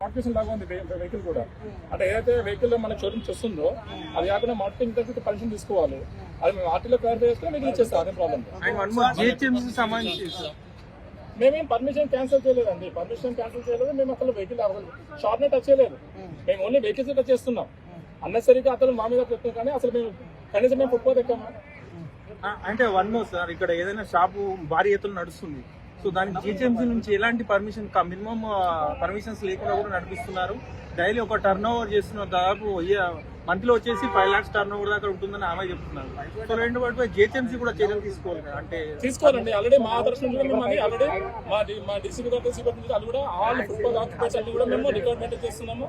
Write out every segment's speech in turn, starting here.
Modification లాగా ఉంది vehicle కూడా. అంటే ఏదైతే వెహికల్ మన షోరూమ్ వస్తుందో అది కాకుండా మోడిఫికేషన్ తగ్గితే పర్మిషన్ తీసుకోవాలి. అది మేము ఆర్టీలో క్లారిఫై చేస్తే మీకు ఇచ్చేస్తాం అదే ప్రాబ్లం మేమేం పర్మిషన్ క్యాన్సిల్ చేయలేదండి. పర్మిషన్ క్యాన్సిల్ చేయలేదు మేము అసలు వెహికల్ షాప్ నే టచ్ చేయలేదు. మేము ఓన్లీ వెహికల్స్ టచ్ చేస్తున్నాం. అన్నసరిగా అతను మా మీద చెప్తున్నాం కానీ అసలు మేము కనీసం మేము ఫుట్పాత్ ఎక్కామా? అంటే వన్ మోర్ సార్ ఇక్కడ ఏదైనా షాపు భారీ ఎత్తున నడుస్తుంది. సో దానికి జిహెచ్ఎంసీ నుంచి ఎలాంటి పర్మిషన్ మినిమం పర్మిషన్స్ లేకుండా కూడా నడిపిస్తున్నారు. డైలీ ఒక టర్న్ ఓవర్ చేస్తున్న దాదాపు మంత్లో వచ్చేసి ఫైవ్ లాక్స్ టర్న్ ఓవర్ దాకా ఉంటుందని ఆమె చెప్తున్నారు. సో రెండు పట్టు జిహెచ్ఎంసీ కూడా చర్యలు తీసుకోవాలి అంటే తీసుకోవాలండి. ఆల్రెడీ మా ఆదర్శ నుంచి కూడా మేము ఆల్రెడీ మా అది కూడా ఆల్ ఫుట్బాల్ అన్ని కూడా మేము చేస్తున్నాము.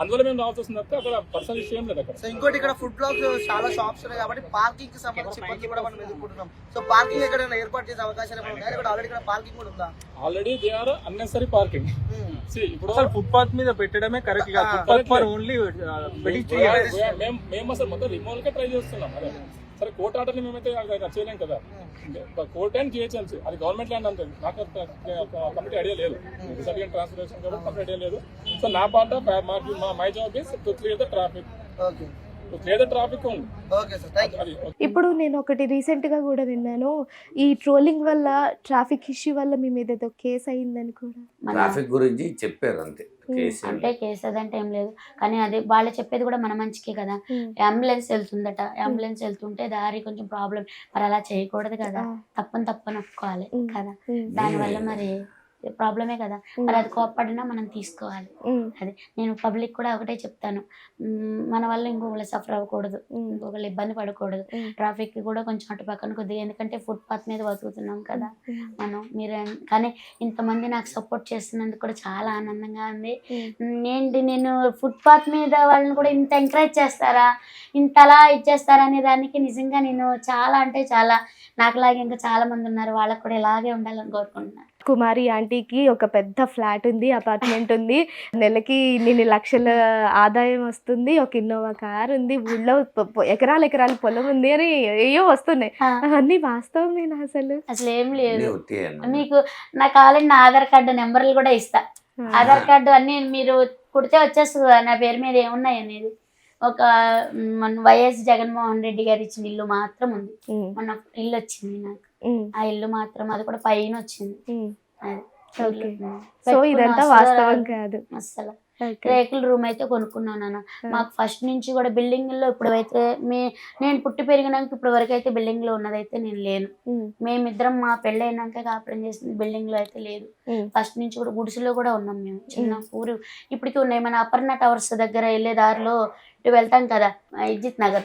అందువల్ల మేము రావాల్సి వస్తుంది తప్పితే అక్కడ పర్సనల్ ఇష్యూ ఏం లేదు అక్కడ. సో ఇంకోటి ఇక్కడ ఫుడ్ బ్లాక్స్ చాలా షాప్స్ ఉన్నాయి కాబట్టి పార్కింగ్కి సంబంధించి ఇబ్బంది కూడా మనం ఎదుర్కొంటున్నాం. సో పార్కింగ్ ఎక్కడైనా ఏర్పాటు చేసే అవకాశాలు ఏమైనా ఉన్నాయా? ఇక్కడ ఆల్రెడీ ఇక్కడ పార్కింగ్ కూడా ఉందా? Already they are unnecessary parking. ఇప్పుడు అసలు ఫుట్పాత్ మీద పెట్టడమే కరెక్ట్ కాదు. ఆ, ఫుట్పాత్ ఫర్ ఓన్లీ మేము మేము అసలు మొత్తం రిమూవల్ కే ట్రై చేస్తున్నాం. అదే. సరే కోర్ట్ ఆర్డర్ని మేమైతే చేయలేం కదా. కోర్ట్ అండ్ జిహెచ్ఎంసీ అది గవర్నమెంట్ ల్యాండ్ అంతే. నాకు కంప్లీట్ ఐడియా లేదు. సరిగ్గా ట్రాన్స్ఫర్మేషన్ కాబట్టి కంప్లీట్ ఐడియా లేదు. సో నా పాట మా my job is to clear the traffic ఇప్పుడు నేను ఒకటి రీసెంట్గా కూడా విన్నాను. ఈ ట్రోలింగ్ వల్ల ట్రాఫిక్ ఇష్యూ వల్ల మీ మీద ఏదో కేసు అయిందని కూడా. మన ట్రాఫిక్ గురించి చెప్పారు అంతే. కేసు ఏం అంటే కేసు అదంటే ఏం లేదు. కానీ అది వాళ్ళు చెప్పేది కూడా మన మంచికే కదా. అంబులెన్స్ వెళ్తుందట. అంబులెన్స్ వెళ్తుంటే దారి కొంచెం ప్రాబ్లం మరి అలా చేయకూడదు కదా. తప్పని తప్పని ఒప్పుకోవాలి. కదా. దానివల్ల మరి ప్రాబ్లమే కదా. మరి అది కోప్పడినా మనం తీసుకోవాలి. అది నేను పబ్లిక్ కూడా ఒకటే చెప్తాను. మన వల్ల ఇంకొకళ్ళు సఫర్ అవ్వకూడదు. ఇంకొకళ్ళు ఇబ్బంది పడకూడదు. ట్రాఫిక్ కూడా కొంచెం అటు పక్కన కొద్దిగా ఎందుకంటే ఫుట్పాత్ మీద బతుకుతున్నాం కదా. మనం మీరు కానీ ఇంతమంది నాకు సపోర్ట్ చేస్తున్నందుకు కూడా చాలా ఆనందంగా ఉంది. ఏంటి నేను ఫుట్పాత్ మీద వాళ్ళని కూడా ఇంత ఎంకరేజ్ చేస్తారా? ఇంతలా ఇచ్చేస్తారా అనే దానికి నిజంగా నేను చాలా అంటే చాలా నాకులాగే ఇంకా చాలా మంది ఉన్నారు. వాళ్ళకు కూడా ఇలాగే ఉండాలని కోరుకుంటున్నాను. కుమారి ఆంటీకి ఒక పెద్ద ఫ్లాట్ ఉంది అపార్ట్మెంట్ ఉంది. నెలకి ఇన్ని లక్షల ఆదాయం వస్తుంది ఒక ఇన్నోవా కార్ ఉంది ఊళ్ళో పొ- పొ- ఎకరాల ఎకరాల పొలం ఉంది అని ఏయో వస్తున్నాయి. అవన్నీ వాస్తవమేనా అసలు? అసలు ఏం లేదు. మీకు నాకు కావాలంటే నా ఆధార్ కార్డు నెంబర్లు కూడా ఇస్తా. ఆధార్ కార్డు అన్ని మీరు కుడితే వచ్చేస్తుంది నా పేరు మీద ఏమున్నాయి అనేది? ఒక మన వైఎస్ జగన్మోహన్ రెడ్డి గారు ఇచ్చిన ఇల్లు మాత్రం ఉంది. మొన్న ఇల్లు వచ్చింది నాకు. ఆ ఇల్లు మాత్రం అది కూడా పైన వచ్చింది. సో ఇదంతా వాస్తవం అసలు కాదు అస్సలు ఓకే. రేకుల రూమ్ అయితే కొనుక్కున్నాను నాన్న. మాకు ఫస్ట్ నుంచి కూడా బిల్డింగ్లో ఇప్పుడు అయితే మీ నేను పుట్టి పెరిగినాక ఇప్పుడు వరకు అయితే బిల్డింగ్లో ఉన్నదైతే నేను లేను. మేమిద్దరం మా పెళ్ళి అయినాక కాపురం చేసింది బిల్డింగ్లో అయితే లేదు. ఫస్ట్ నుంచి కూడా గుడిసెలో కూడా ఉన్నాం మేము. చిన్న ఊరు. ఇప్పటికీ ఉన్నాయి మన అపర్ణ టవర్స్ దగ్గర వెళ్ళే దారిలో ఇటు వెళ్తాం కదా ఆ ఇజ్జిత్ నగర్.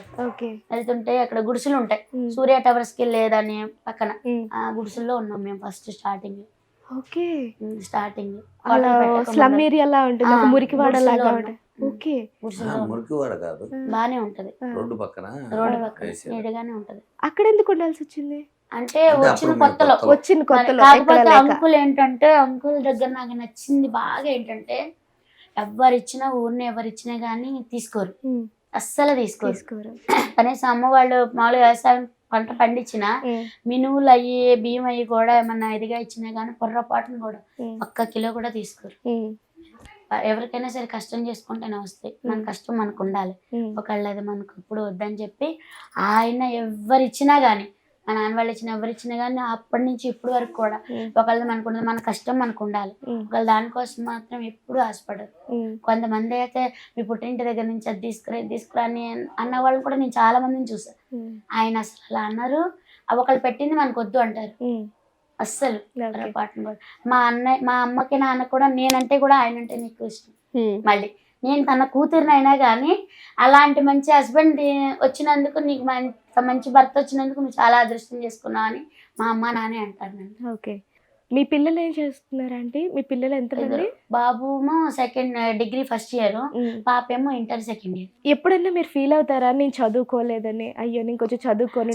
వెళ్తుంటే అక్కడ గుడిసెలు ఉంటాయి. సూర్య టవర్స్కి వెళ్ళేదాన్ని పక్కన. ఆ గుడిసెల్లో ఉన్నాం మేము ఫస్ట్ స్టార్టింగ్. ఓకే. స్టార్టింగ్. అలా స్లమ్ ఏరియా లా ఉంటుంది ఒక మురికివాడ లాగా. ఉంటుంది ఓకే. ఆ, గుడిసెలో మురికివాడ కాదు. బానే ఉంటది. ఆ. రోడ్డు పక్కన? రోడ్డు పక్కన వేసారు. నీడగానే ఉంటది. అక్కడ ఎందుకు ఉండాల్సి వచ్చింది? అంటే వచ్చిన కొత్తలో. వచ్చిన కొత్తలో కాకపోతే అంకుల్ ఏంటంటే అంకుల్ దగ్గర నాకు నచ్చింది బాగా ఏంటంటే ఎవరిచ్చినా ఊరిని ఎవరిచ్చినా కానీ తీసుకోరు. అస్సలు తీసుకోరు. తీసుకోరు. కనీసం అమ్మ వాళ్ళు మామూలుగా వ్యవసాయం పంట పండించిన. మినువులు అయ్యి బియ్యం అయ్యి కూడా ఏమన్నా ఇదిగా ఇచ్చినా కానీ పొర్రపాటును కూడా. ఒక్క కిలో కూడా తీసుకోరు. ఎవరికైనా సరే కష్టం చేసుకుంటేనే వస్తాయి మన కష్టం మనకు ఉండాలి ఉమ్. ఒకళ్ళు అది మనకు ఇప్పుడు వద్దని చెప్పి ఆయన ఎవరిచ్చినా కానీ మా నాన్న వాళ్ళు ఇచ్చిన ఎవరిచ్చినా కానీ అప్పటి నుంచి ఇప్పటి వరకు కూడా ఉమ్. ఒకళ్ళది మనకు మన కష్టం మనకు ఉండాలి. ఒకళ్ళు దానికోసం మాత్రం ఎప్పుడు ఆశపడరు. కొంతమంది అయితే మీ పుట్టింటి దగ్గర నుంచి అది తీసుకురా తీసుకురా అని అన్న వాళ్ళని కూడా నేను చాలా మందిని చూసాను. ఆయన అసలు అలా అన్నారు ఒకళ్ళు పెట్టింది మనకు వద్దు అంటారు అస్సలు. పొరపాటున కూడా మా అన్నయ్య మా అమ్మకి నాన్న కూడా నేనంటే కూడా ఆయన అంటే నీకు ఇష్టం మళ్ళీ నేను తన కూతురినైనా కానీ అలాంటి మంచి హస్బెండ్ వచ్చినందుకు నీకు మంచి మంచి భర్త వచ్చినందుకు నువ్వు చాలా అదృష్టం చేసుకున్నావు అని మా అమ్మ నానే అంటారు ఓకే. మీ పిల్లలు ఏం చేస్తున్నారు ఆంటీ మీ పిల్లలు ఎంతమంది? ఇద్దరు. బాబుమో సెకండ్ డిగ్రీ ఫస్ట్ ఇయర్. పాపేమో ఇంటర్ సెకండ్ ఇయర్ ఎప్పుడైనా మీరు ఫీల్ అవుతారా? నేను చదువుకోలేదని. అయ్యో నేను కొంచెం చదువుకొని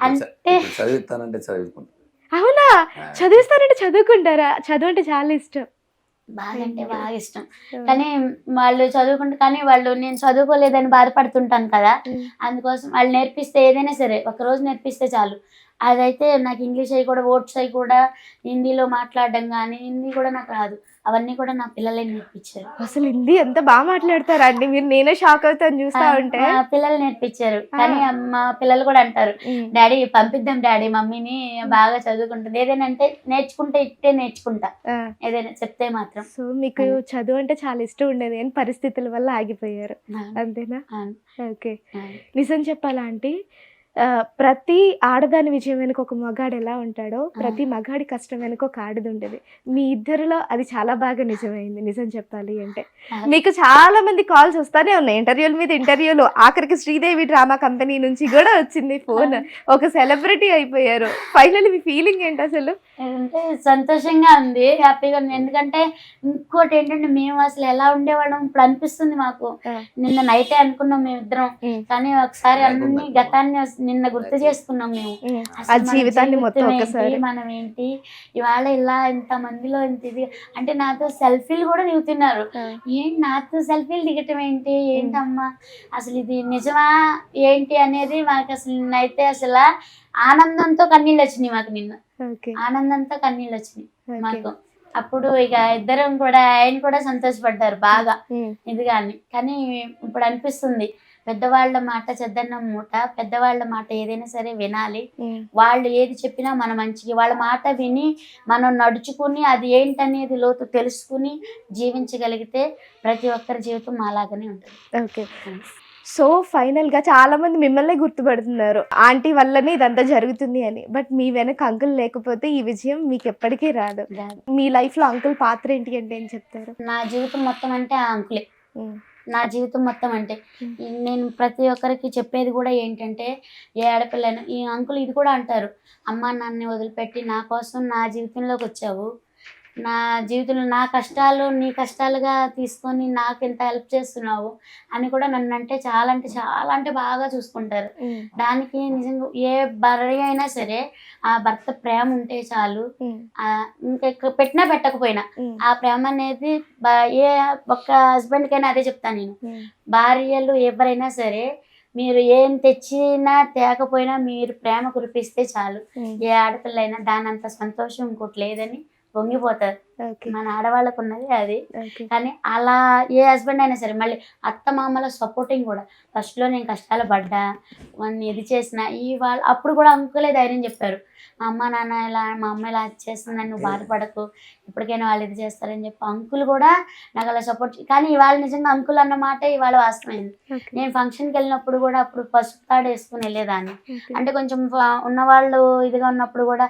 అంటే- చదువుతానంటే చదువుకుంటా. అవునా? చదివిస్తానంటే చదువుకుంటారా? చదువు అంటే చాలా ఇష్టం. బాగా అంటే బాగా ఇష్టం. కానీ వాళ్ళు చదువుకుంటే కానీ వాళ్ళు నేను చదువుకోలేదని బాధపడుతుంటాను కదా. ఉమ్. అందుకోసం వాళ్ళు నేర్పిస్తే ఏదైనా సరే ఒక రోజు నేర్పిస్తే చాలు. అదైతే నాకు ఇంగ్లీష్ అవి కూడా వర్డ్స్ అవి కూడా హిందీలో మాట్లాడడం కానీ హిందీ కూడా నాకు రాదు. అవన్నీ కూడా నా పిల్లలే నేర్పించారు. అసలు హిందీ ఎంత బాగా మాట్లాడతారా అండి మీరు నేనే షాక్ అవుతాను చూస్తా ఉంటే. మా పిల్లలు నేర్పించారు. కానీ మా పిల్లలు కూడా అంటారు డాడీ పంపిద్దాం డాడీ మమ్మీని బాగా చదువుకుంటుంది. ఏదైనా అంటే నేర్చుకుంటే ఇట్టే నేర్చుకుంటా. ఏదైనా చెప్తే మాత్రం. సో మీకు చదువు అంటే చాలా ఇష్టం ఉండేది. కానీ పరిస్థితుల వల్ల ఆగిపోయారు. అంతేనా. ఓకే. నిజం చెప్పాలా ఆ, ప్రతి ఆడదాని విజయం వెనుక ఒక మగాడు ఎలా ఉంటాడో ప్రతి మగాడి కష్టం వెనుక ఒక ఆడది ఉంటుంది. మీ ఇద్దరిలో అది చాలా బాగా నిజమైంది నిజం చెప్పాలి అంటే. మీకు చాలా మంది కాల్స్ వస్తానే ఉన్నాయి. ఇంటర్వ్యూల మీద ఇంటర్వ్యూలు. ఆఖరికి శ్రీదేవి డ్రామా కంపెనీ నుంచి కూడా వచ్చింది ఫోన్. ఒక సెలబ్రిటీ అయిపోయారు. ఫైనల్ మీ ఫీలింగ్ ఏంటి అసలు? అంటే సంతోషంగా ఉంది హ్యాపీగా ఉంది. ఎందుకంటే ఇంకోటి ఏంటంటే మేము అసలు ఎలా ఉండేవాళ్ళం? ఇప్పుడు అనిపిస్తుంది మాకు. నిన్న నైటే అనుకున్నాం మేమిద్దరం. కానీ ఒకసారి అన్ని గతాన్ని నిన్న గుర్తు చేసుకున్నాం మేము. జీవితాన్ని మొత్తం ఒకసారి మనం ఏంటి ఇవాళ ఇలా ఇంత మందిలో ఇంత ఇది అంటే నాతో సెల్ఫీలు కూడా దిగుతున్నారు. ఏంటి నాతో సెల్ఫీలు దిగటం ఏంటి ఏంటమ్మా? అసలు ఇది నిజమా ఏంటి అనేది మాకు అసలు నిన్నైతే అసలు ఆనందంతో కన్నీళ్ళు వచ్చినాయి మాకు నిన్న. ఆనందంతో కన్నీళ్ళు వచ్చినాయి. మాకు. అప్పుడు ఇక ఇద్దరం కూడా ఆయన కూడా సంతోషపడ్డారు బాగా. ఇది కానీ కానీ ఇప్పుడు అనిపిస్తుంది. పెద్దవాళ్ళ మాట చెద్దన్న మూట పెద్దవాళ్ళ మాట ఏదైనా సరే వినాలి. వాళ్ళు ఏది చెప్పినా మన మంచికి వాళ్ళ మాట విని మనం నడుచుకుని అది ఏంటనేది లోతు తెలుసుకుని జీవించగలిగితే ప్రతి ఒక్కరి జీవితం అలాగనే ఉంటుంది. ఓకే. సో ఫైనల్గా చాలా మంది మిమ్మల్ని గుర్తుపడుతున్నారు. ఆంటీ వల్లనే ఇదంతా జరుగుతుంది అని. బట్ మీ వెనక అంకుల్ లేకపోతే ఈ విజయం మీకు ఎప్పటికీ రాదు. మీ లైఫ్లో అంకుల్ పాత్ర ఏంటి అంటే ఏం చెప్తారు? నా జీవితం మొత్తం అంటే ఆ అంకులే. నా జీవితం మొత్తం అంటే. నేను ప్రతి ఒక్కరికి చెప్పేది కూడా ఏంటంటే ఏ ఆడపిల్లైనా? ఈ అంకుల్ ఇది కూడా అంటారు. అమ్మ నాన్నని వదిలిపెట్టి నా కోసం నా జీవితంలోకి వచ్చావు. నా జీవితంలో నా కష్టాలు నీ కష్టాలుగా తీసుకొని నాకు ఎంత హెల్ప్ చేస్తున్నావు అని కూడా నన్ను అంటే చాలా అంటే చాలా అంటే బాగా చూసుకుంటారు. దానికి నిజంగా ఏ భార్య అయినా సరే ఆ భర్త ప్రేమ ఉంటే చాలు. ఇంకా పెట్టినా పెట్టకపోయినా ఆ ప్రేమ అనేది ఏ ఒక్క హస్బెండ్కైనా అదే చెప్తాను నేను. భార్యలు ఎవరైనా సరే మీరు ఏం తెచ్చినా తేకపోయినా మీరు ప్రేమ కురిపిస్తే చాలు. ఏ ఆడపిల్ల అయినా దాని అంత సంతోషం ఇంకోటి లేదని పొంగిపోతారు ఓకే మన ఆడవాళ్ళకు ఉన్నది అది కానీ అలా ఏ హస్బెండ్ అయినా సరే మళ్ళీ అత్త మామల సపోర్టింగ్ కూడా. ఫస్ట్లో నేను కష్టాలు పడ్డా వాడిని ఇది చేసిన ఈ వాళ్ళు అప్పుడు కూడా అంకులే ధైర్యం చెప్పారు. మా అమ్మ నాన్న ఇలా మా అమ్మ ఇలా చేస్తుందని నువ్వు బాధపడకు. ఇప్పటికైనా వాళ్ళు ఇది చేస్తారని చెప్పి అంకుల్ కూడా నాకు అలా సపోర్ట్ కానీ ఇవాళ నిజంగా అంకుల్ అన్న మాట ఇవాళ వాస్తవమైంది. నేను ఫంక్షన్కి వెళ్ళినప్పుడు కూడా అప్పుడు పసుపు తాడు వేసుకుని వెళ్ళేదాన్ని. అంటే కొంచెం ఉన్నవాళ్ళు ఇదిగా ఉన్నప్పుడు కూడా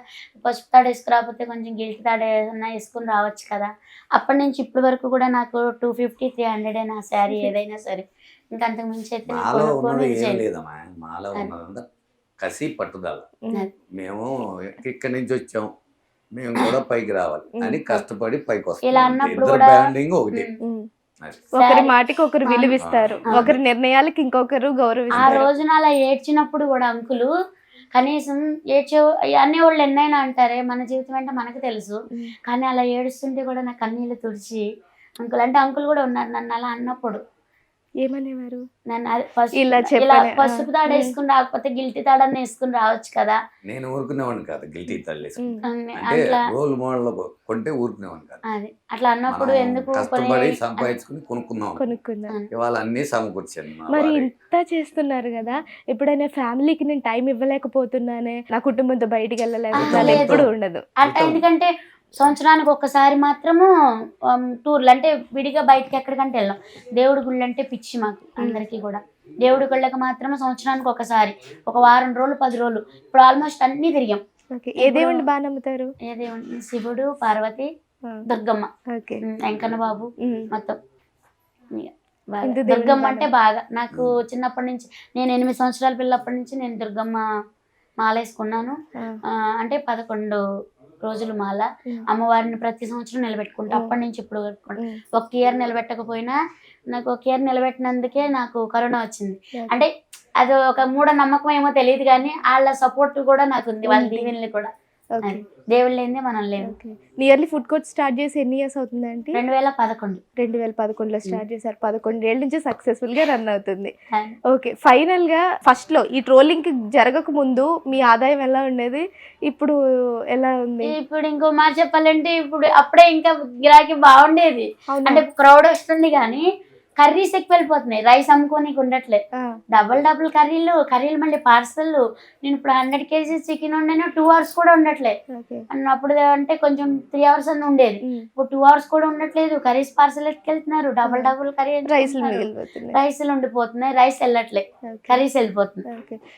పసుపు తాడు వేసుకురాకపోతే కొంచెం గిల్ట్ తాడు ఏదన్నా వేసుకుని రావచ్చు కదా. అప్పటి నుంచి ఇప్పటి వరకు కూడా నాకు టూ ఫిఫ్టీ త్రీ హండ్రెడ్ అయినా శారీ ఏదైనా సరే. ఇంకా అంతకు మించి అయితే నేను మాలో కొనుక్కొని ఉన్నది ఇది ఏం చేయను. లేదమ్మా. మాలో ఉన్నదంతా కసి పట్టుదల. మేము ఇక్కడి నుంచి వచ్చాం. మేము కూడా పైకి రావాలి అని కష్టపడి పైకి వస్తాం ఇద్దరు బ్యాండింగ్ ఒకటి. ఒకరి మాటకి ఒకరు విలువిస్తారు. ఆ. ఒకరి నిర్ణయాలకి ఇంకొకరు ఆ గౌరవిస్తారు రోజున అలా ఏడ్చినప్పుడు కూడా అంకులు కనీసం ఏడ్చే వాళ్ళు ఎన్నైనా అంటారే మన జీవితం అంటే మనకు తెలుసు. కానీ అలా ఏడుస్తుంటే కూడా నా కన్నీళ్ళు తుడిచి అంకుల్ అంటే అంకుల్ కూడా ఉన్నారు నన్ను అలా అన్నప్పుడు ఏమనేవారు? నన్ను అది పసుపు- ఇలా ఇలా చెప్పనే, పసుపు ఆ. తాడు వేసుకుని రాకపోతే గిల్టి తాడని వేసుకుని రావచ్చు కదా. నేను ఊరుకునేవాడిని కాదు గిల్టీ అట్లా రోల్ మోడల్ కొంటే ఊరుకునేవాడిని కాదు. అది అట్లా అన్నప్పుడు ఎందుకు కష్టపడి కొని- సంపాదించుకుని కొనుక్కున్నాం ఇవాళ అన్ని సమకూర్చాను మరి. ఇంత చేస్తున్నారు కదా ఎప్పుడైనా ఫ్యామిలీకి నేను టైం ఇవ్వలేకపోతున్నానే నా కుటుంబంతో బయటికి వెళ్ళలేకపోతున్నాను లేదు. ఎప్పుడు ఉండదు. అట్లా ఎందుకంటే సంవత్సరానికి ఒక్కసారి మాత్రము టూర్లు అంటే విడిగా బయటకి ఎక్కడికంటే వెళ్ళాం. దేవుడి గుళ్ళు అంటే పిచ్చి మాకు అందరికీ కూడా. దేవుడి గుళ్ళకి మాత్రం సంవత్సరానికి ఒకసారి ఒక వారం రోజులు పది రోజులు. ఇప్పుడు ఆల్మోస్ట్ అన్ని తిరిగాం. ఏ దేవుడిని బాగా నమ్ముతారు? ఏ దేవుడు శివుడు పార్వతి దుర్గమ్మ. వెంకన్న బాబు మొత్తం. దేవుడిని దుర్గమ్మ అంటే బాగా. నాకు చిన్నప్పటి నుంచి నేను ఎనిమిది సంవత్సరాల పిల్లప్పటి నుంచి నేను దుర్గమ్మ మాల వేసుకున్నాను అంటే పదకొండు రోజులు మాల అమ్మవారిని ప్రతి సంవత్సరం నిలబెట్టుకుంటా. అప్పటి నుంచి ఇప్పుడు ఒక ఇయర్ నిలబెట్టకపోయినా నాకు ఒక ఇయర్ నిలబెట్టినందుకే నాకు కరోనా వచ్చింది. అంటే అది ఒక మూఢ నమ్మకం ఏమో తెలియదు కానీ వాళ్ళ సపోర్ట్ కూడా నాకు ఉంది వాళ్ళ. దీవెనలు కూడా లేనిదే మనం నియర్లీ ఫుడ్ కోర్ట్ స్టార్ట్ చేసి ఎన్ని ఇయర్స్ అవుతుంది అంటే రెండు వేల పదకొండు. రెండు వేల పదకొండులో స్టార్ట్ చేశారు. పదకొండు ఏళ్ళ నుంచి సక్సెస్ఫుల్గా రన్ అవుతుంది. ఓకే. ఫైనల్గా ఫస్ట్లో ఈ ట్రోలింగ్ జరగక ముందు మీ ఆదాయం ఎలా ఉండేది? ఇప్పుడు ఎలా ఉంది? ఇప్పుడు ఇంకో మాట చెప్పాలంటే ఇప్పుడు అప్పుడే ఇంకా గిరాకీ బాగుండేది? అంటే క్రౌడ్ వస్తుంది కానీ కర్రీస్ ఎక్కువ వెళ్ళిపోతున్నాయి రైస్ అమ్ముకోనికి ఉండట్లే. డబుల్ డబుల్ కర్రీలు కర్రీలు మళ్ళీ పార్సల్ నేను ఇప్పుడు హండ్రెడ్ కేజీస్ చికెన్ వండాను టూ అవర్స్ కూడా ఉండట్లే. ఓకే. అన్నప్పుడు అంటే కొంచెం త్రీ అవర్స్ అని ఉండేది. ఇప్పుడు టూ అవర్స్ కూడా ఉండట్లేదు. కర్రీస్ పార్సల్ ఎట్టుకెళ్తున్నారు డబుల్ డబుల్ కర్రీ మిగిలిపోతున్నాయి. రైస్లు ఉండిపోతున్నాయి. రైస్ వెళ్ళట్లే. కర్రీస్ వెళ్ళిపోతుంది